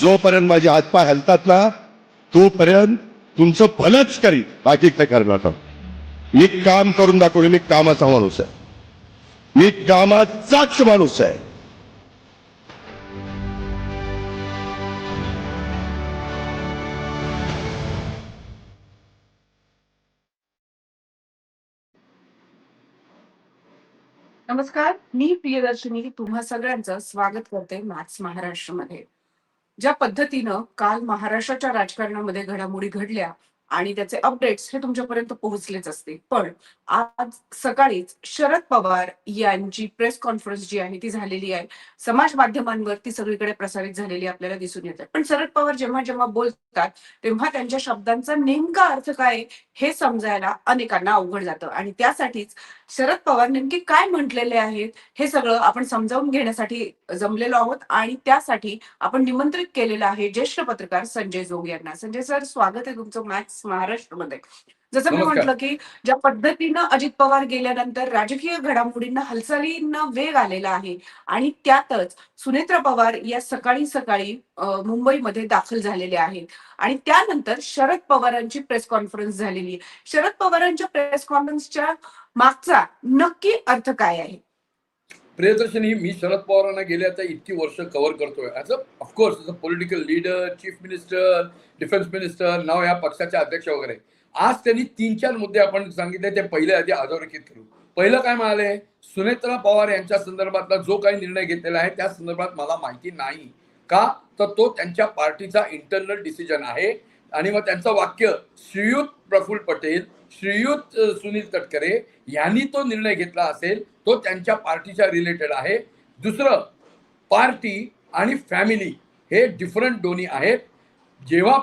जोपर्यंत माझे हातपाय हलतात ना तोपर्यंत तुमचं भलंच करीत बाकी काय करणार मी काम करून दाखवले मी कामाचा माणूस आहे. मी कामाचाच माणूस आहे. नमस्कार मी प्रियदर्शनी. तुम्हा सगळ्यांचं स्वागत करते मॅथ्स महाराष्ट्रमध्ये. ज्या पद्धतीनं काल महाराष्ट्राच्या राजकारणामध्ये घडामोडी घडल्या आणि त्याचे अपडेट्स हे तुमच्यापर्यंत पोहोचलेच असते पण आज सकाळीच शरद पवार यांची प्रेस कॉन्फरन्स जी आहे ती झालेली आहे. समाज माध्यमांवर ती सगळीकडे प्रसारित झालेली आपल्याला दिसून येते पण शरद पवार जेव्हा जेव्हा बोलतात तेव्हा त्यांच्या शब्दांचा नेमका अर्थ काय हे समजायला अनेकांना अवघड जातं. आणि त्यासाठीच शरद पवार नेमके काय म्हटलेले आहेत हे सगळं आपण समजावून घेण्यासाठी जमलेलो आहोत. आणि त्यासाठी आपण निमंत्रित केलेलं आहे ज्येष्ठ पत्रकार संजय जोग यांना. संजय सर स्वागत आहे तुमचं मॅथ्स महाराष्ट्रमध्ये. जसं मी. म्हटलं की ज्या पद्धतीनं अजित पवार गेल्यानंतर राजकीय घडामोडींना हालचालींना वेग आलेला आहे आणि त्यातच सुनेत्रा पवार या सकाळी सकाळी मुंबईमध्ये दाखल झालेले आहेत. आणि त्यानंतर शरद पवारांची प्रेस कॉन्फरन्स झालेली आहे. शरद पवारांच्या प्रेस कॉन्फरन्सच्या मागचा नक्की अर्थ काय आहे? प्रियदर्शनी मी शरद पवारांना गेले आता इतकी वर्ष कव्हर करतोय. As a of course a political leader chief minister defence minister नाव या पक्षाचे अध्यक्ष वगैरे. आज त्यांनी तीन चार मुद्दे आपण सांगितले ते पहिले आधी अधोरेखित करू. पहिलं काय म्हणाले? सुनेत्रा पवार यांच्या संदर्भातला जो काही निर्णय घेतलेला आहे त्या संदर्भात मला माहिती नाही. का? तर तो त्यांच्या पार्टीचा इंटरनल डिसिजन आहे. आणि मग त्यांचं वाक्य श्रीयुत प्रफुल्ल पटेल श्रीयुत सुनील तटकरे यांनी तो निर्णय घेतला असेल तो त्यांच्या पार्टीच्या रिलेटेड आहे. दुसरं पार्टी आणि फॅमिली हे डिफरंट दोन्ही आहेत. जेव्हा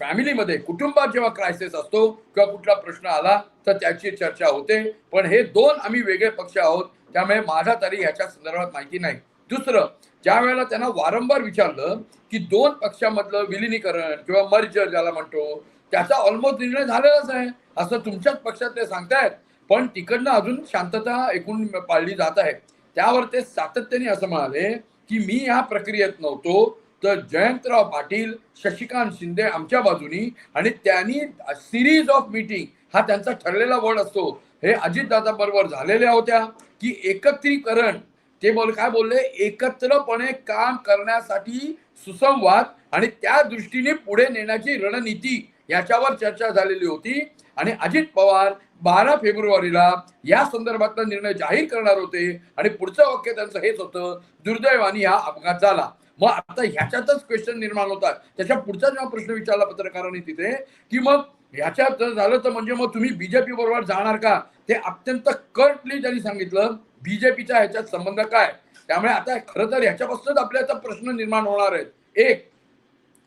फॅमिलीमध्ये कुटुंबात जेव्हा क्रायसिस असतो किंवा कुठला प्रश्न आला तर त्याची चर्चा होते. पण हे दोन आम्ही वेगळे पक्ष आहोत. त्यामुळे माझा तरी ह्याच्या संदर्भात माहिती नाही. दुसरं ज्या वेळेला त्यांना वारंवार विचारलं की दोन पक्षामधलं विलिनीकरण किंवा मर्ज ज्याला म्हणतो त्याचा ऑलमोस्ट निर्णय झालेलाच आहे. असं तुमच्याच पक्षात ते सांगतायत? पण तिकडनं अजून शांतता एकूण पाळली जात आहे. त्यावर ते सातत्याने असं म्हणाले की मी या प्रक्रियेत नव्हतो तर जयंतराव पाटील शशिकांत शिंदे आमच्या बाजूनी आणि त्यांनी सिरीज ऑफ मीटिंग हा त्यांचा ठरलेला वर्ड असतो. हे अजितदादा बरोबर झालेल्या होत्या की एकत्रीकरण. ते बोल काय बोलले? एकत्रपणे काम करण्यासाठी सुसंवाद आणि त्या दृष्टीने पुढे नेण्याची रणनीती याच्यावर चर्चा झालेली होती. आणि अजित पवार बारा फेब्रुवारीला या संदर्भातला निर्णय जाहीर करणार होते आणि पुढचं वाक्य त्यांचं हेच होतं दुर्दैवानी हा अपघात झाला. मग आता ह्याच्यातच क्वेश्चन निर्माण होतात. त्याच्या पुढचा जेव्हा प्रश्न विचारला पत्रकारांनी तिथे की मग ह्याच्यात जर झालं तर म्हणजे मग तुम्ही बीजेपी बरोबर जाणार का? ते अत्यंत कटली त्यांनी सांगितलं बीजेपीचा ह्याच्यात संबंध काय? त्यामुळे आता खरं तर ह्याच्यापासूनच आपल्याचा प्रश्न निर्माण होणार आहेत. एक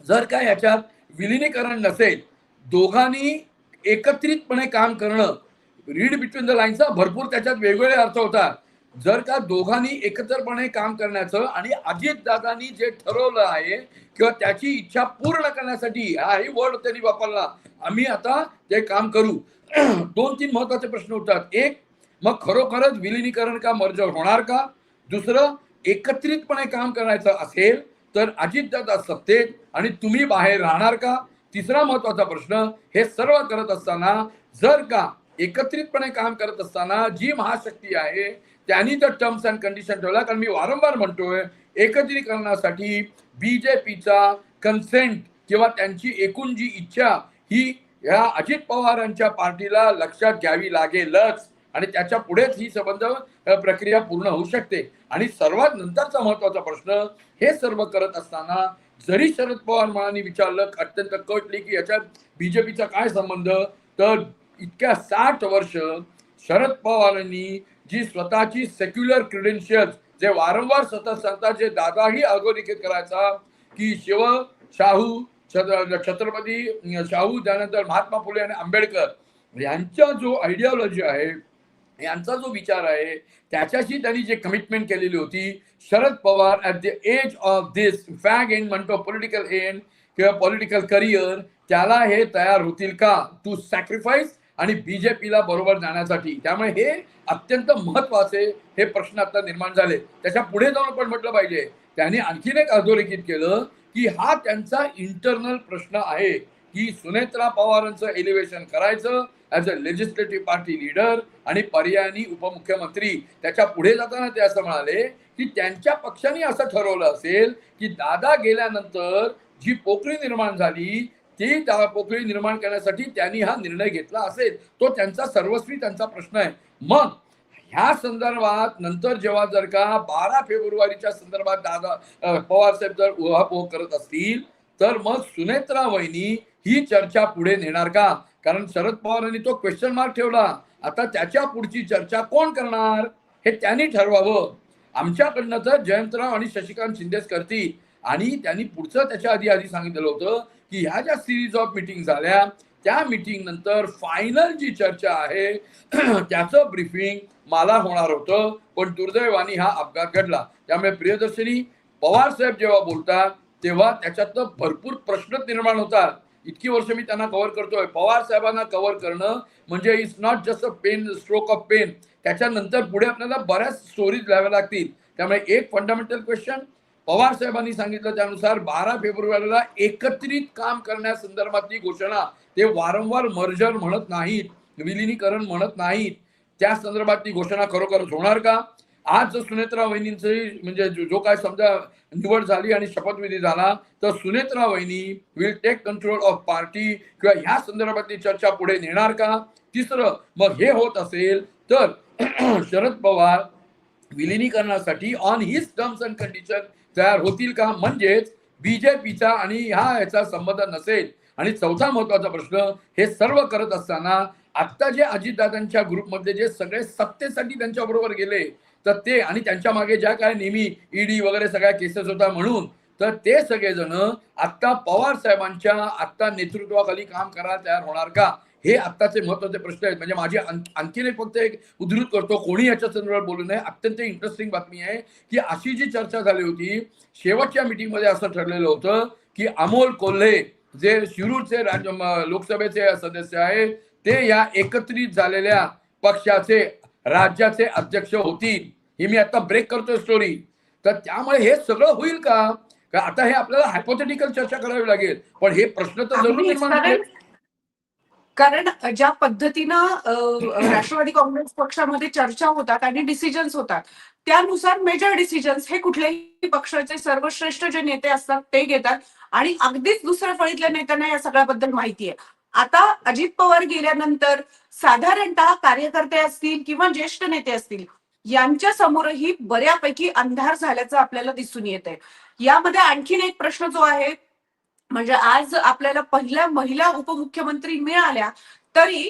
जर काय ह्याच्यात विलिनीकरण नसेल दोघांनी एकत्रितपणे काम करणं रीड बिटवीन द लाईन्सचा भरपूर त्याच्यात वेगवेगळे अर्थ होतात. जर का दोघांनी एकत्रपणे काम करण्याचं आणि अजितदादांनी जे ठरवलं आहे किंवा त्याची इच्छा पूर्ण करण्यासाठी हाही वर्ड त्यांनी वापरला. आम्ही आता ते काम करू. दोन तीन महत्त्वाचे प्रश्न उठतात. एक मग खरोखरच विलिनीकरण का मर्ज होणार का? दुसरं एकत्रितपणे काम करायचं असेल तर अजितदादा सत्तेत आणि तुम्ही बाहेर राहणार का? तिसरा महत्त्वाचा प्रश्न हे सर्व करत असताना जर का एकत्रितपणे काम करत असताना जी महाशक्ती आहे त्यांनी तर टर्म्स अँड कंडिशन ठेवला कारण मी वारंवार म्हणतोय एकत्रीकरणासाठी बीजेपीचा कन्सेंट किंवा त्यांची एकूण जी इच्छा ही या अजित पवारांच्या पार्टीला लक्षात घ्यावी लागेलच. आणि त्याच्या पुढेच ही संबंध प्रक्रिया पूर्ण होऊ शकते. आणि सर्वात नंतरचा महत्त्वाचा प्रश्न हे सर्व करत असताना जरी शरद पवार म्हणांनी विचारलं अत्यंत कटली की याच्यात बीजेपीचा काय संबंध? तर इतक्या साठ वर्ष शरद पवारांनी जी स्वतःची सेक्युलर क्रिडेन्शियल्स जे वारंवार सतत सांगतात जे दादाही अधोरेखित करायचा की शिव शाहू छत्र छत्रपती शाहू त्यानंतर महात्मा फुले आणि आंबेडकर यांचा जो आयडिओलॉजी आहे यांचा जो विचार आहे त्याच्याशी त्यांनी जे कमिटमेंट केलेली होती Sharad Pawar at the age of this fag end म्हणतो पॉलिटिकल एंड किंवा पॉलिटिकल करिअर त्याला हे तयार होतील का? टू सॅक्रिफाईस आणि बीजेपीला बरोबर जाण्यासाठी. त्यामुळे हे अत्यंत महत्त्वाचे हे प्रश्न आता निर्माण झाले. त्याच्या पुढे जाऊन आपण म्हटलं पाहिजे. त्यांनी आणखीन एक अधोरेखित केलं की हा त्यांचा इंटरनल प्रश्न आहे. की सुनेत्रा पवारांचं एलिव्हेशन करायचं as a legislative party leader आणि पर्यायी उपमुख्यमंत्री. त्याच्या पुढे जाताना ते असं म्हणाले की त्यांच्या पक्षाने असं ठरवलं असेल की दादा गेल्यानंतर जी पोकळी निर्माण झाली ती त्या पोकळी निर्माण करण्यासाठी त्यांनी हा निर्णय घेतला असेल. तो त्यांचा सर्वस्वी त्यांचा प्रश्न आहे. मग ह्या संदर्भात नंतर जेव्हा जर का बारा फेब्रुवारीच्या संदर्भात दादा पवार साहेब जर उहापोह करत असतील तर मग सुनेत्रा वहिनी ही चर्चा पुढे नेणार का? कारण शरद पवारांनी तो क्वेश्चन मार्क ठेवला. आता त्याच्या पुढची चर्चा कोण करणार? हे त्यांनी ठरवावं. आमच्याकडनं तर जयंतराव आणि शशिकांत शिंदेच करतील. आणि त्यांनी पुढचं त्याच्या आधी आधी सांगितलं होतं की ह्या ज्या सिरीज ऑफ मिटिंग झाल्या त्या मिटिंग नंतर फायनल जी चर्चा आहे त्याचं ब्रीफिंग मला होणार होतं. पण दुर्दैवानी हा अपघात घडला. त्यामुळे प्रियदर्शनी पवार साहेब जेव्हा बोलतात तेव्हा त्याच्यातनं भरपूर प्रश्न निर्माण होतात. इतकी वर्ष मी त्यांना कव्हर करतोय. पवार साहेबांना कव्हर करणं म्हणजे it's not just a pen stroke of pen त्याच्यानंतर पुढे आपल्याला बऱ्याच स्टोरीज लिहाव्या लागतील. त्यामुळे एक फंडामेंटल क्वेश्चन पवार साहेबांनी सांगितलं त्यानुसार बारा फेब्रुवारीला एकत्रित काम करण्यासंदर्भातली घोषणा. ते वारंवार मर्जर म्हणत नाहीत विलिनीकरण म्हणत नाहीत. त्या संदर्भातली घोषणा खरोखरच होणार का? आज जर सुनेत्रा वहिनींची म्हणजे जो काय समजा निवड झाली आणि शपथविधी झाला तर सुनेत्रा वहिनी will take control of party किंवा ह्या संदर्भातली चर्चा पुढे नेणार का? तिसरं मग हे होत असेल तर Sharad Pawar विलिनीकरणासाठी on his terms and condition तयार होतील का? म्हणजेच बीजेपीचा आणि ह्या याचा संबंध नसेल. आणि चौथा महत्त्वाचा प्रश्न हे सर्व करत असताना आत्ता जे अजितदादांच्या ग्रुपमधले जे सगळे सत्तेसाठी त्यांच्या बरोबर गेले तर ते आणि त्यांच्या मागे ज्या काय नेहमी ईडी वगैरे सगळ्या केसेस होता म्हणून तर ते सगळेजण आत्ता पवार साहेबांच्या आत्ता नेतृत्वाखाली काम करायला तयार होणार का? हे आत्ताचे महत्त्वाचे प्रश्न आहेत. म्हणजे माझी आणखीन एक फक्त एक उद्धृत करतो कोणी याच्या संदर्भात बोलू नये. अत्यंत इंटरेस्टिंग बातमी आहे की अशी जी चर्चा झाली होती शेवटच्या मिटिंगमध्ये असं ठरलेलं होतं की अमोल कोल्हे जे शिरूरचे राज लोकसभेचे सदस्य आहे ते या एकत्रित झालेल्या पक्षाचे राज्याचे अध्यक्ष होतील ही मी आता ब्रेक करतोय स्टोरी तर त्यामुळे हे सगळं होईल का? का आता हे आपल्याला हायपोथेटिकल चर्चा करावी लागेल. पण हे प्रश्न तर जरूर निर्माण कारण ज्या पद्धतीनं राष्ट्रवादी काँग्रेस पक्षामध्ये चर्चा होतात आणि डिसिजन्स होतात त्यानुसार मेजर डिसिजन्स हे कुठल्याही पक्षाचे सर्वश्रेष्ठ जे नेते असतात ते घेतात. आणि अगदीच दुसऱ्या फळीतल्या नेत्यांना या सगळ्याबद्दल माहिती आहे. आता अजित पवार गेल्यानंतर साधारणतः कार्यकर्ते असतील किंवा ज्येष्ठ नेते असतील यांच्या समोरही बऱ्यापैकी अंधार झाल्याचं आपल्याला दिसून येत आहे यामध्ये आणखीन एक प्रश्न जो आहे म्हणजे आज आपल्याला पहिल्या महिला उपमुख्यमंत्री मिळाल्या तरी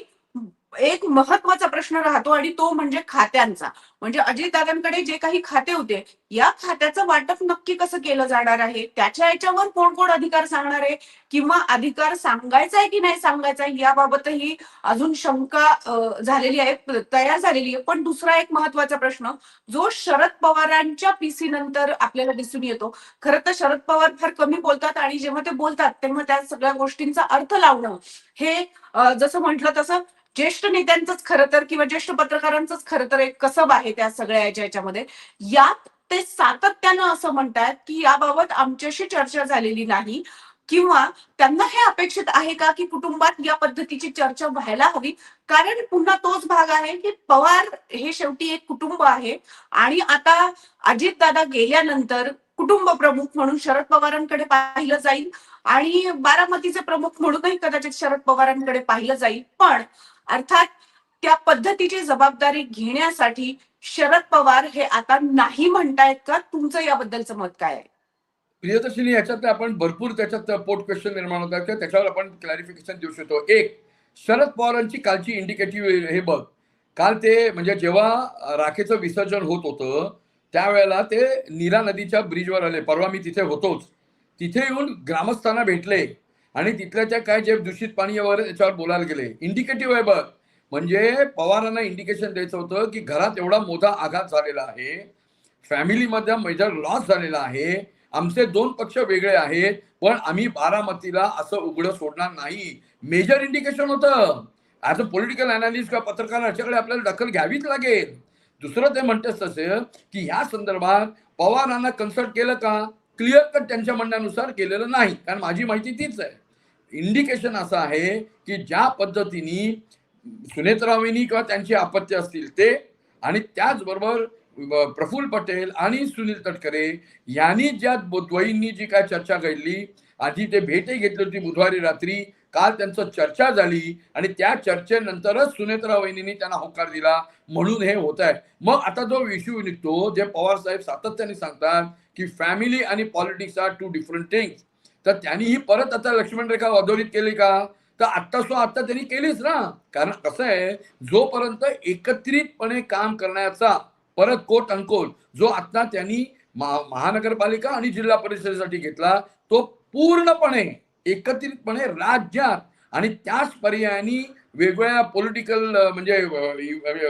एक महत्त्वाचा प्रश्न राहतो आणि तो म्हणजे खात्यांचा. म्हणजे अजितदादांकडे जे काही खाते होते या खात्याचं वाटप नक्की कसं केलं जाणार आहे? त्याच्या याच्यावर कोण कोण अधिकार सांगणार आहे? किंवा अधिकार सांगायचा आहे की नाही सांगायचा आहे? याबाबतही अजून शंका झालेली आहे तयार झालेली आहे. पण दुसरा एक महत्त्वाचा प्रश्न जो शरद पवारांच्या पीसी नंतर आपल्याला दिसून येतो. खरं तर शरद पवार फार कमी बोलतात आणि जेव्हा ते बोलतात तेव्हा त्या सगळ्या गोष्टींचा अर्थ लावणं हे जसं म्हटलं तसं ज्येष्ठ नेत्यांचंच खरं तर किंवा ज्येष्ठ पत्रकारांचंच खरं तर एक कसब आहे त्या सगळ्या याच्या याच्यामध्ये. यात ते सातत्यानं असं म्हणतात की याबाबत आमच्याशी चर्चा झालेली नाही किंवा त्यांना हे अपेक्षित आहे का की कुटुंबात या पद्धतीची चर्चा व्हायला हवी? कारण पुन्हा तोच भाग आहे की पवार हे शेवटी एक कुटुंब आहे आणि आता अजितदादा गेल्यानंतर कुटुंब प्रमुख म्हणून शरद पवारांकडे पाहिलं जाईल आणि बारामतीचे प्रमुख म्हणूनही कदाचित शरद पवारांकडे पाहिलं जाईल. पण अर्थात त्या पद्धतीची जबाबदारी घेण्यासाठी शरद पवार हे आता नाही म्हणतायत का? तुमचं याबद्दलचं मत काय आहे? प्रियदर्शनी याच्यात आपण भरपूर त्याच्यात पोट क्वेश्चन निर्माण होतात. किंवा त्याच्यावर आपण क्लॅरिफिकेशन देऊ शकतो. एक शरद पवारांची कालची इंडिकेटिव्ह हे बघ. काल ते म्हणजे जेव्हा राखेचं विसर्जन होत होतं त्यावेळेला ते नीरा नदीच्या ब्रिजवर आले. परवा मी तिथे होतोच. तिथे येऊन ग्रामस्थांना भेटले. आणि तिथल्या त्या काय जे दूषित पाणी वगैरे त्याच्यावर बोलायला गेले इंडिकेटिव्ह आहे बघ. म्हणजे पवारांना इंडिकेशन द्यायचं होतं की घरात एवढा मोठा आघात झालेला आहे फॅमिलीमध्ये मेजर लॉस झालेला आहे आमचे दोन पक्ष वेगळे आहेत पण आम्ही बारामतीला असं उघडं सोडणार नाही. मेजर इंडिकेशन होतं. ऍज अ पॉलिटिकल अनालिस्ट किंवा पत्रकार याच्याकडे आपल्याला दखल घ्यावीच लागेल. दुसरं ते म्हणतेच तसं की ह्या संदर्भात पवारांना कन्सल्ट केलं का? क्लिअर कट त्यांच्या म्हणण्यानुसार केलेलं नाही. कारण माझी माहिती तीच आहे. इंडिकेशन असं आहे की ज्या पद्धतीने सुनेत्रावेनी किंवा त्यांची अपत्य असतील ते आणि त्याचबरोबर प्रफुल्ल पटेल आणि सुनील तटकरे यांनी ज्या द्वयींनी जी काय चर्चा घडली आधी ते भेटही घेतली होती बुधवारी रात्री काल त्यांचं चर्चा झाली आणि त्या चर्चेनंतरच सुनेत्रा वहिनींनी त्यांना होकार दिला. म्हणून हे होत आहे. मग आता जो इश्यू निघतो जे पवार साहेब सातत्याने सांगतात की फॅमिली आणि politics are two different things तर त्यांनी ही परत आता लक्ष्मण रेखा अधोरित केली का? तर आत्ता सो आत्ता त्यांनी केलीच ना. कारण कसं आहे जोपर्यंत एकत्रितपणे काम करण्याचा परत कोट अनकोट जो आता त्यांनी महा- महानगरपालिका आणि जिल्हा परिषदेसाठी घेतला तो पूर्णपणे एकत्रितपणे राज्यात आणि त्याच पर्यायाने वेगवेगळ्या पॉलिटिकल म्हणजे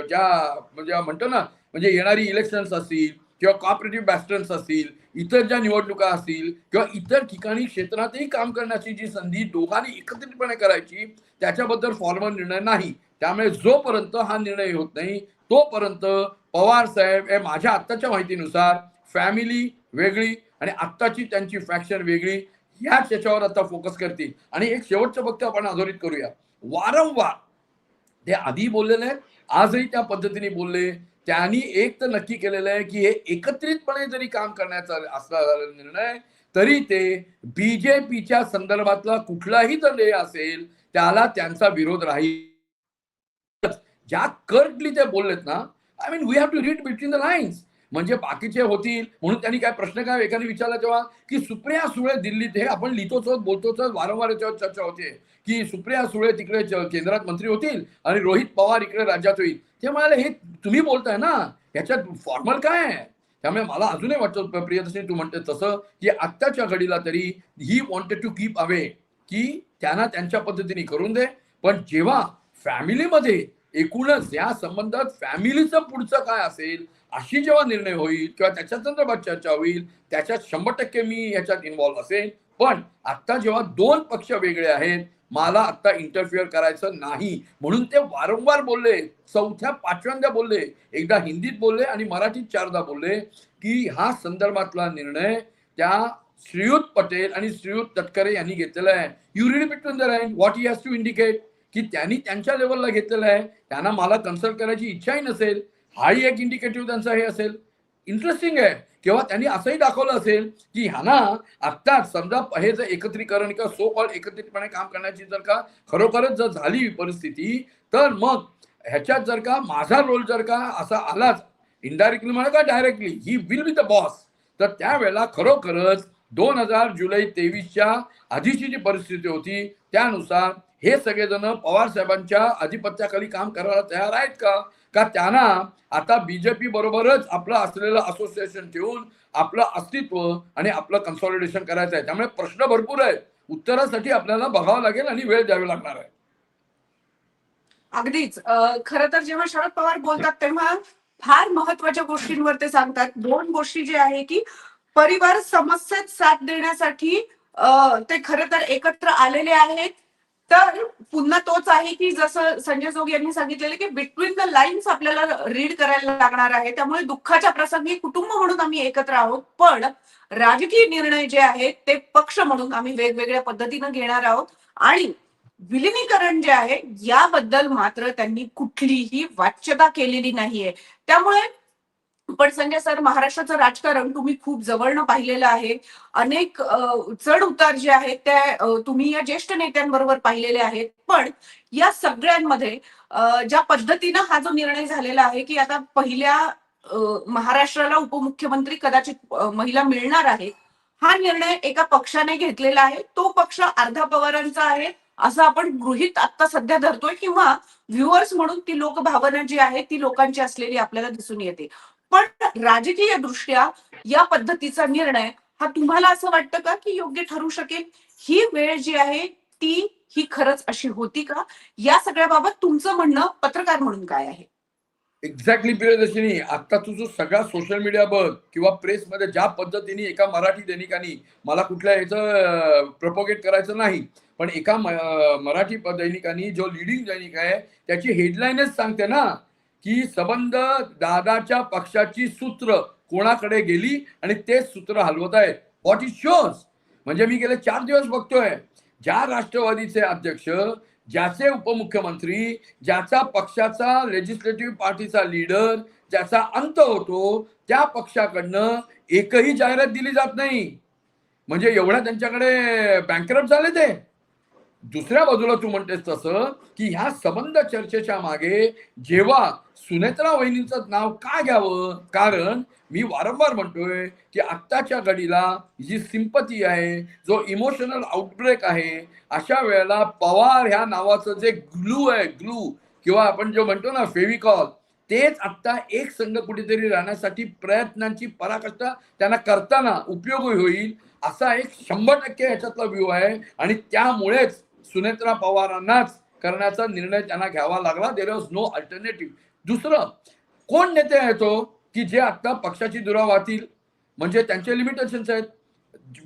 ज्या म्हणजे म्हणतो ना म्हणजे येणारी इलेक्शन्स असतील किंवा कॉपरेटिव्ह बॅस्टर्न्स असतील इतर ज्या निवडणुका असतील किंवा इतर ठिकाणी क्षेत्रातही काम करण्याची जी संधी दोघांनी एकत्रितपणे करायची त्याच्याबद्दल फॉर्मल निर्णय नाही. त्यामुळे जोपर्यंत हा निर्णय होत नाही तोपर्यंत पवार साहेब हे माझ्या आत्ताच्या माहितीनुसार फॅमिली वेगळी आणि आत्ताची त्यांची फॅक्शन वेगळी ह्याच याच्यावर आता फोकस करतील. आणि एक शेवटचं फक्त आपण अधोरित करूया. वारंवार ते आधी बोललेले आहेत आजही त्या पद्धतीने बोलले. त्यांनी एक तर नक्की केलेलं आहे की हे एकत्रितपणे जरी काम करण्याचा असला निर्णय तरी ते बीजेपीच्या संदर्भातला कुठलाही जर हे असेल त्याला त्यांचा विरोध राहील ज्या कर्टली ते बोललेत ना I mean we have to read between the lines म्हणजे बाकीचे होतील म्हणून त्यांनी काय प्रश्न काय एकाने विचारला तेव्हा की सुप्रिया सुळे दिल्लीत हे आपण लिहितोच बोलतोच वारंवार याच्यावर चर्चा होते की सुप्रिया सुळे तिकडे केंद्रात मंत्री होतील आणि रोहित पवार इकडे राज्यात होईल. ते म्हणाले हे तुम्ही बोलताय ना याच्यात फॉर्मल काय आहे? त्यामुळे मला अजूनही वाटतं प्रियदर्शनी तू म्हणते तसं की आत्ताच्या घडीला तरी he wanted to keep away की त्यांना त्यांच्या पद्धतीने करून दे. पण जेव्हा फॅमिलीमध्ये एकूणच या संबंधात फॅमिलीचं पुढचं काय असेल अशी जेव्हा निर्णय होईल किंवा त्याच्या संदर्भात चर्चा होईल त्याच्यात शंभर टक्के मी याच्यात इन्व्हॉल्व्ह असेल पण आता जेव्हा दोन पक्ष वेगळे आहेत मला आता इंटरफिअर करायचं नाही. म्हणून ते वारंवार बोलले चौथ्या पाचव्यांदा बोलले एकदा हिंदीत बोलले आणि मराठीत चारदा बोलले की हा संदर्भातला निर्णय त्या श्रीयुत पटेल आणि श्रीयुत तटकरे यांनी घेतलेला आहे. You read between the line what he has to indicate की त्यांनी त्यांच्या लेवलला घेतलेलं आहे. त्यांना मला कन्सल्ट करायची इच्छाही नसेल. हाही एक इंडिकेटिव्ह त्यांचा हे असेल. इंटरेस्टिंग आहे. किंवा त्यांनी असंही दाखवलं असेल की ह्यांना आत्ताच समजा हे जर एकत्रीकरण किंवा सो कॉल एकत्रितपणे काम करण्याची जर का खरोखरच जर झाली परिस्थिती तर मग ह्याच्यात जर का माझा रोल जर का असा आलाच इनडायरेक्टली म्हणा का directly he will be the boss तर त्यावेळेला खरोखरच दोन हजार जुलै तेवीसच्या आधीची जी परिस्थिती होती त्यानुसार हे सगळेजण पवार साहेबांच्या आधिपत्याखाली काम करायला तयार आहेत का? का त्यांना आता बीजेपी बरोबरच आपलं असलेलं असोसिएशन ठेवून आपलं अस्तित्व आणि आपलं कन्सॉलिडेशन करायचं आहे? त्यामुळे प्रश्न भरपूर आहेत. उत्तरासाठी आपल्याला बघावं लागेल आणि वेळ द्यावी लागणार आहे. अगदीच. खर तर जेव्हा शरद पवार बोलतात तेव्हा फार महत्त्वाच्या गोष्टींवर ते सांगतात. दोन गोष्टी जे आहे की परिवार समस्येत साथ देण्यासाठी ते खर तर एकत्र आलेले आहेत. तर पुन्हा तोच आहे की जसं संजय जोग यांनी सांगितलेलं की बिटवीन द लाईन्स आपल्याला रीड करायला लागणार आहे. त्यामुळे दुःखाच्या प्रसंगी कुटुंब म्हणून आम्ही एकत्र आहोत. पण राजकीय निर्णय जे आहेत ते पक्ष म्हणून आम्ही वेगवेगळ्या पद्धतीनं घेणार आहोत. आणि विलिनीकरण जे आहे याबद्दल मात्र त्यांनी कुठलीही वाच्यता केलेली नाहीये. त्यामुळे पण संजय सर महाराष्ट्राचं राजकारण तुम्ही खूप जवळनं पाहिलेलं आहे. अनेक चढ उतार जे आहेत ते तुम्ही या ज्येष्ठ नेत्यांबरोबर पाहिलेले आहेत. पण या सगळ्यांमध्ये ज्या पद्धतीनं हा जो निर्णय झालेला आहे की आता पहिल्या महाराष्ट्राला उपमुख्यमंत्री कदाचित महिला मिळणार आहे हा निर्णय एका पक्षाने घेतलेला आहे. तो पक्ष अर्धा पवारांचा आहे असं आपण गृहित आता सध्या धरतोय किंवा व्ह्युअर्स म्हणून ती लोकभावना जी आहे ती लोकांची असलेली आपल्याला दिसून येते. पण राजकीय दृष्ट्या या पद्धतीचा निर्णय हा तुम्हाला असं वाटतं का की योग्य ठरू शकेल? ही वेळ जी आहे ती ही खरंच अशी होती का? या सगळ्याबाबत तुमचं म्हणणं पत्रकार म्हणून काय आहे? एक्झॅक्टली प्रियदर्शिनी आता तू जो सगळा सोशल मीडिया बघ किंवा प्रेसमध्ये ज्या पद्धतीने एका मराठी दैनिकानी मला कुठल्या याचं प्रपोगेट करायचं नाही पण एका मराठी दैनिकांनी जो लिडिंग दैनिक आहे त्याची हेडलाईनच सांगते ना. की संबंध दादाच्या पक्षाची सूत्र कोणाकडे गेली आणि तेच सूत्र हलवत आहेत. व्हॉट इज शोज म्हणजे मी गेले चार दिवस बघतोय. ज्या राष्ट्रवादीचे अध्यक्ष ज्याचे उपमुख्यमंत्री ज्याचा पक्षाचा लेजिस्लेटिव्ह पार्टीचा लीडर ज्याचा अंत होतो त्या पक्षाकडनं एकही जाहिरात दिली जात नाही. म्हणजे एवढ्या त्यांच्याकडे बँकरप्ट झाले ते. दुसऱ्या बाजूला तू म्हणतेस तसं की ह्या संबंध चर्चेच्या मागे जेव्हा सुनेत्रा वहिनींचं नाव का घ्यावं? कारण मी वारंवार म्हणतोय की आत्ताच्या घडीला जी सिंपती आहे जो इमोशनल आउटब्रेक आहे अशा वेळेला पवार ह्या नावाचं जे ग्लू आहे ग्लू किंवा आपण जे म्हणतो ना फेविकॉल तेच आत्ता एक संघ कुठेतरी राहण्यासाठी प्रयत्नांची पराकाष्ठा त्यांना करताना उपयोगी होईल असा एक शंभर टक्के ह्याच्यातला व्ह्यू आहे. आणि त्यामुळेच सुनेत्रा पवारांनाच करण्याचा निर्णय त्यांना घ्यावा लागला. देर वॉज नो अल्टरनेटिव्ह दुसरं कोण नेते आहे तो की जे आता पक्षाची दुरा वाहतील? म्हणजे त्यांचे लिमिटेशन्स आहेत.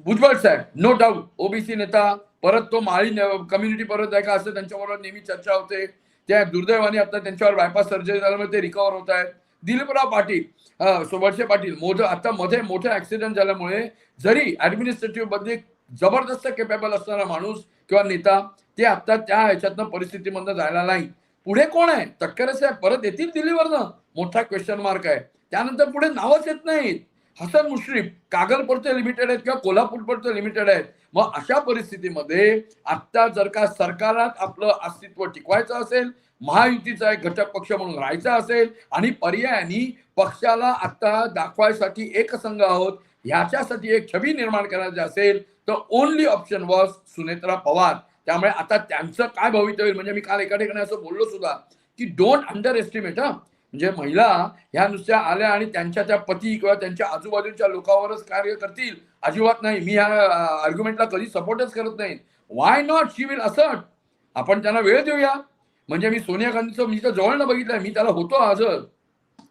भुजबळ साहेब नो डाऊट ओबीसी नेता परत तो माळी कम्युनिटी परत आहे का? असं त्यांच्याबरोबर नेहमी चर्चा होते. त्या दुर्दैवाने आता त्यांच्यावर बायपास सर्जरी झाल्यामुळे ते रिकवर होत आहेत. दिलीपराव पाटील अं, पाटील मोठ आता मध्ये मोठं ऍक्सिडेंट झाल्यामुळे जरी ऍडमिनिस्ट्रेटिव्हमध्ये जबरदस्त केपेबल असणारा माणूस किंवा नेता ते आता त्या ह्याच्यातनं परिस्थितीमधनं जायला नाही. पुढे कोण आहे? तटकरे साहेब परत येतील दिल्लीवरनं? मोठा क्वेश्चन मार्क आहे. त्यानंतर पुढे नावच येत नाहीत. हसन मुश्रीफ कागलपूरचे लिमिटेड आहेत किंवा कोल्हापूरपूरचे लिमिटेड आहेत. मग अशा परिस्थितीमध्ये आत्ता जर का सरकारात आपलं अस्तित्व टिकवायचं असेल महायुतीचा एक घटक पक्ष म्हणून राहायचा असेल आणि पर्यायाने पक्षाला आता दाखवायसाठी एक संघ आहोत ह्याच्यासाठी एक छबी निर्माण करायची असेल तर only option was Sunetra Pawar त्यामुळे आता त्यांचं काय भवितव्य होईल? म्हणजे मी काल एका ठिकाणी असं बोललो सुद्धा की डोंट अंडर एस्टिमेट हा. म्हणजे महिला ह्या नुसत्या आल्या आणि त्यांच्या त्या पती किंवा त्यांच्या आजूबाजूच्या लोकांवरच कार्य करतील अजिबात नाही. मी ह्या आर्ग्युमेंटला कधी सपोर्टच करत नाही. Why not she will assert आपण त्यांना वेळ देऊया. म्हणजे मी सोनिया गांधीचं मी तर जवळनं बघितलं मी त्याला होतो हजर.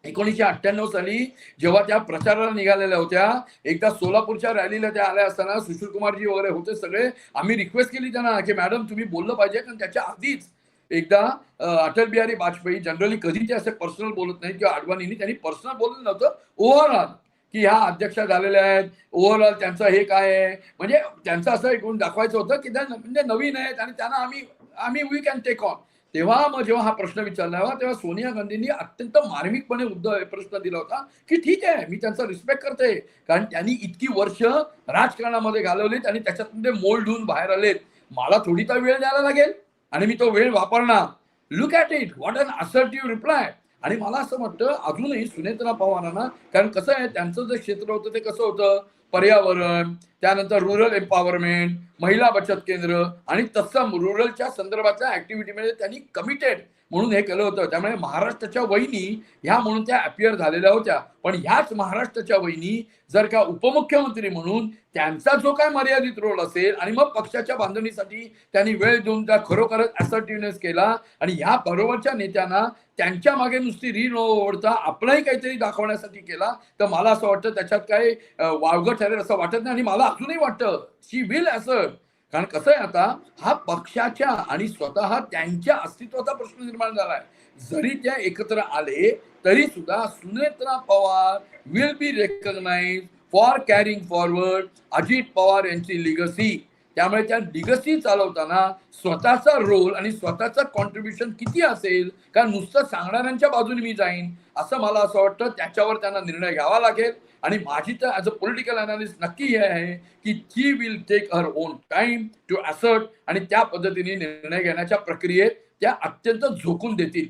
एकोणीसशे अठ्ठ्याण्णव साली जेव्हा त्या प्रचाराला निघालेल्या होत्या एकदा सोलापूरच्या रॅलीला त्या आल्या असताना सुशील कुमारजी वगैरे होते सगळे. आम्ही रिक्वेस्ट केली त्यांना की मॅडम तुम्ही बोललं पाहिजे कारण त्याच्या आधीच एकदा अटल बिहारी वाजपेयी जनरली कधी ते असे पर्सनल बोलत नाही किंवा अडवाणींनी त्यांनी पर्सनल बोललं नव्हतं. ओव्हरऑल की ह्या अध्यक्षा झालेल्या आहेत. ओव्हरऑल त्यांचं हे काय आहे? म्हणजे त्यांचं असं एकूण दाखवायचं होतं की त्या म्हणजे नवीन आहेत आणि त्यांना आम्ही आम्ही वी कॅन टेक ऑन तेव्हा मग जेव्हा हा प्रश्न विचारला होता तेव्हा सोनिया गांधींनी अत्यंत मार्मिकपणे उद्धव प्रश्न दिला होता की ठीक आहे मी त्यांचा रिस्पेक्ट करते. कारण त्यांनी इतकी वर्ष राजकारणामध्ये घालवलीत आणि त्याच्यातून ते मोल्ड होऊन बाहेर आलेत. मला थोडी तर वेळ द्यायला लागेल आणि मी तो वेळ वापरणार. Look at it what an assertive reply आणि मला असं वाटतं अजूनही सुनेत्रा पवारांना कारण कसं आहे त्यांचं जे क्षेत्र होतं ते कसं होतं? पर्यावरण त्यानंतर रुरल एम्पॉवरमेंट महिला बचत केंद्र आणि तत्सम रुरलच्या संदर्भातल्या ऍक्टिव्हिटीमध्ये त्यांनी कमिटेड म्हणून हे केलं होतं. त्यामुळे महाराष्ट्राच्या वहिनी ह्या म्हणून त्या अपियर झालेल्या होत्या. पण ह्याच महाराष्ट्राच्या वहिनी जर का उपमुख्यमंत्री म्हणून त्यांचा जो काय मर्यादित रोल असेल आणि मग पक्षाच्या बांधणीसाठी त्यांनी वेळ देऊन त्या खरोखरच असर्टिव्हनेस केला आणि ह्या बरोबरच्या नेत्यांना त्यांच्या मागे नुसती री न ओढता आपलाही काहीतरी दाखवण्यासाठी केला तर मला असं वाटतं त्याच्यात काही अं, वावगं ठरेल असं वाटत नाही आणि मला अजूनही वाटतं शी विल असं कारण कसं आहे आता हा पक्षाच्या आणि स्वतः त्यांच्या अस्तित्वाचा प्रश्न निर्माण झालाय. जरी त्या एकत्र आले तरी सुद्धा Sunetra Pawar will be recognize for carrying forward Ajit Pawar यांची लिगसी त्यामुळे त्या लिगसी चालवताना स्वतःचा रोल आणि स्वतःचा कॉन्ट्रीब्युशन किती असेल कारण नुसतं सांगणाऱ्यांच्या बाजूने मी जाईन असं मला असं वाटतं त्याच्यावर त्यांना निर्णय घ्यावा लागेल. आणि माझी तर ॲज अ पॉलिटिकल अनालिस्ट नक्की हे आहे की ती will take her own time to assert आणि त्या पद्धतीने निर्णय घेण्याच्या प्रक्रियेत त्या अत्यंत झोकून देतील.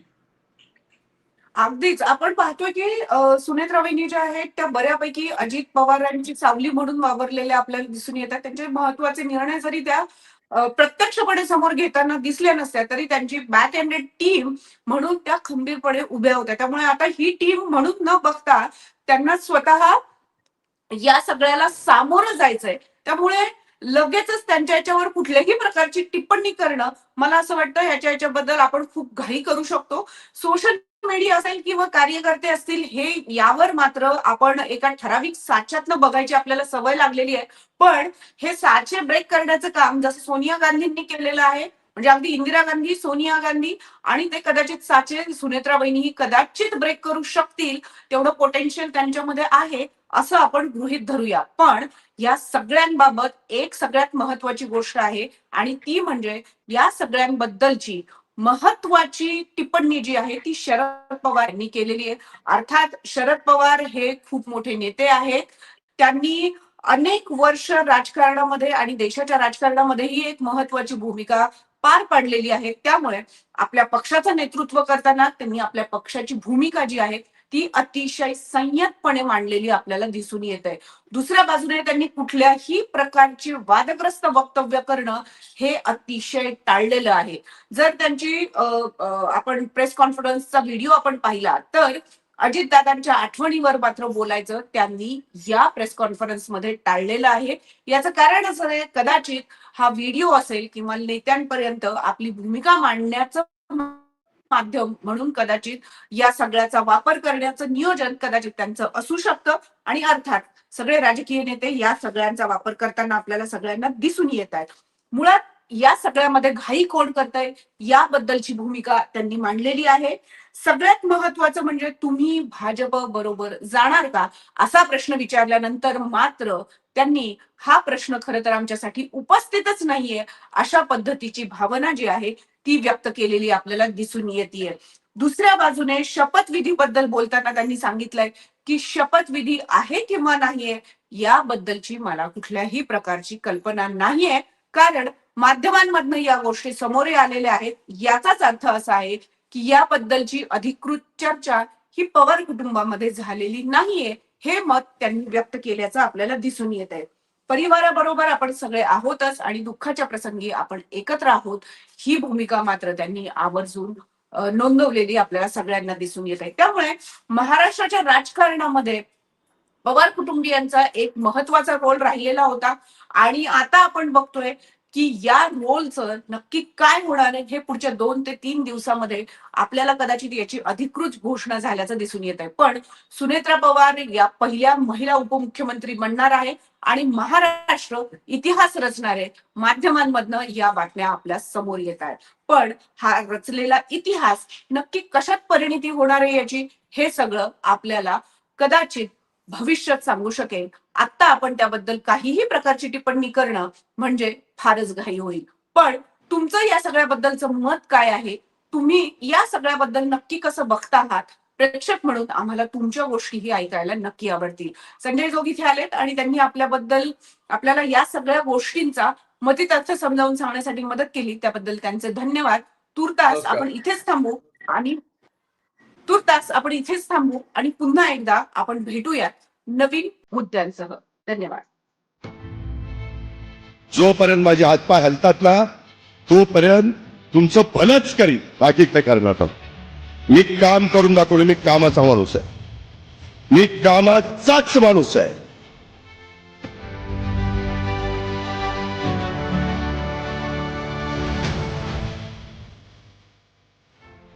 अगदीच. आपण पाहतोय की सुनेत रवींनी ज्या आहेत त्या बऱ्यापैकी अजित पवारांची सावली म्हणून वावरलेल्या आपल्याला दिसून येतात. त्यांचे महत्त्वाचे निर्णय जरी त्या प्रत्यक्षपणे समोर घेताना दिसल्या नसत्या तरी त्यांची बॅक एंडेड टीम म्हणून त्या खंबीरपणे उभ्या होत्या. त्यामुळे आता ही टीम म्हणून न बघता त्यांना स्वतः या सगळ्याला सामोरं जायचंय. त्यामुळे लगेचच त्यांच्या याच्यावर कुठल्याही प्रकारची टिप्पणी करणं मला असं वाटतं ह्याच्या याच्याबद्दल आपण खूप घाई करू शकतो. सोशल मीडिया असेल किंवा कार्यकर्ते असतील हे यावर मात्र आपण एका ठराविक साच्यातनं बघायची आपल्याला सवय लागलेली आहे. पण हे साचे ब्रेक करण्याचं काम जसं सोनिया गांधींनी केलेलं आहे म्हणजे अगदी इंदिरा गांधी सोनिया गांधी आणि ते कदाचित साचे सुनेत्रा वहिनी ही कदाचित ब्रेक करू शकतील. तेवढं पोटेन्शियल त्यांच्यामध्ये आहे असं आपण गृहीत धरूया. पण या सगळ्यांबाबत एक सगळ्यात महत्वाची गोष्ट आहे आणि ती म्हणजे या सगळ्यांबद्दलची महत्वाची टिप्पणी जी आहे ती शरद पवार यांनी केलेली आहे. अर्थात शरद पवार हे खूप मोठे नेते आहेत. त्यांनी अनेक वर्ष राजकारणामध्ये आणि देशाच्या राजकारणामध्येही एक महत्वाची भूमिका पार पाडलेली आहे. त्यामुळे आपल्या पक्षाचं नेतृत्व करताना त्यांनी आपल्या पक्षाची भूमिका जी आहे ती अतिशय संयतपणे मांडलेली आपल्याला दिसून येत. आहे दुसऱ्या बाजूने त्यांनी कुठल्याही प्रकारची वादग्रस्त वक्तव्य करणं हे अतिशय टाळलेलं आहे. जर त्यांची आपण प्रेस कॉन्फरन्सचा व्हिडिओ आपण पाहिला तर अजितदादांच्या आठवणीवर मात्र बोलायचं त्यांनी या प्रेस कॉन्फरन्समध्ये टाळलेलं आहे. याचं कारण असं आहे कदाचित हा व्हिडिओ असेल किंवा नेत्यांपर्यंत आपली भूमिका मांडण्याचं माध्यम म्हणून कदाचित या सगळ्याचा वापर करण्याचं नियोजन कदाचित त्यांचं असू शकतं. आणि अर्थात सगळे राजकीय नेते या सगळ्यांचा वापर करताना आपल्याला सगळ्यांना दिसून येत आहेत. मुळात या सगळ्यामध्ये घाई कोण करतंय? याबद्दलची भूमिका त्यांनी मांडलेली आहे. सगळ्यात महत्वाचं म्हणजे तुम्ही भाजप बरोबर जाणार का? असा प्रश्न विचारल्यानंतर मात्र त्यांनी हा प्रश्न खरं तर आमच्यासाठी उपस्थितच नाहीये अशा पद्धतीची भावना जी आहे ती व्यक्त केलेली आपल्याला दिसून येते दुसऱ्या बाजूने शपथविधीबद्दल बोलताना त्यांनी सांगितलंय की शपथविधी आहे किंवा नाहीये याबद्दलची मला कुठल्याही प्रकारची कल्पना नाहीये. कारण माध्यमांमधनं या गोष्टी समोर आलेल्या आहेत. याचाच अर्थ असा आहे की याबद्दलची अधिकृत चर्चा ही पवार कुटुंबामध्ये झालेली नाहीये हे मत त्यांनी व्यक्त केल्याचं आपल्याला दिसून येत आहे. परिवाराबरोबर आपण सगळे आहोतच आणि दुःखाच्या प्रसंगी आपण एकत्र आहोत ही भूमिका मात्र त्यांनी आवर्जून नोंदवलेली आपल्याला सगळ्यांना दिसून येत आहे. त्यामुळे महाराष्ट्राच्या राजकारणामध्ये पवार कुटुंबियांचा एक महत्त्वाचा रोल राहिलेला होता. आणि आता आपण बघतोय की या रोलचं नक्की काय होणार आहे हे पुढच्या दोन ते तीन दिवसामध्ये आपल्याला कदाचित याची अधिकृत घोषणा झाल्याचं दिसून येत आहे. पण सुनेत्रा पवार या पहिल्या महिला उपमुख्यमंत्री बनणार आहे आणि महाराष्ट्र इतिहास रचणार आहे. माध्यमांमधनं या बातम्या आपल्यासमोर येत आहेत. पण हा रचलेला इतिहास नक्की कशात परिणिती होणार आहे याची हे सगळं आपल्याला कदाचित भविष्यात सांगू शकेल. आता आपण त्याबद्दल काहीही प्रकारची टिप्पणी करणं म्हणजे फारच घाई होईल. पण तुमचं या सगळ्याबद्दलचं मत काय आहे? तुम्ही या सगळ्याबद्दल नक्की कसं बघता आहात प्रेक्षक म्हणून आम्हाला तुमच्या गोष्टीही ऐकायला नक्की आवडतील. संजय जोग इथे आलेत आणि त्यांनी आपल्याबद्दल आपल्याला या सगळ्या गोष्टींचा मतितर्थ समजावून सांगण्यासाठी मदत केली. त्याबद्दल त्यांचे धन्यवाद. तुर्तास. आपण इथेच थांबू आणि तुर्तास आपण इथेच थांबू आणि पुन्हा एकदा आपण भेटूयात नवीन मुद्द्यांसह. धन्यवाद. जोपर्यंत माझे हातपाय हलतात ना तोपर्यंत तुमचं भलंच करीन. बाकी काय करणार मी काम करून दाखवले मी कामाचा माणूस आहे. मी कामाचाच माणूस आहे.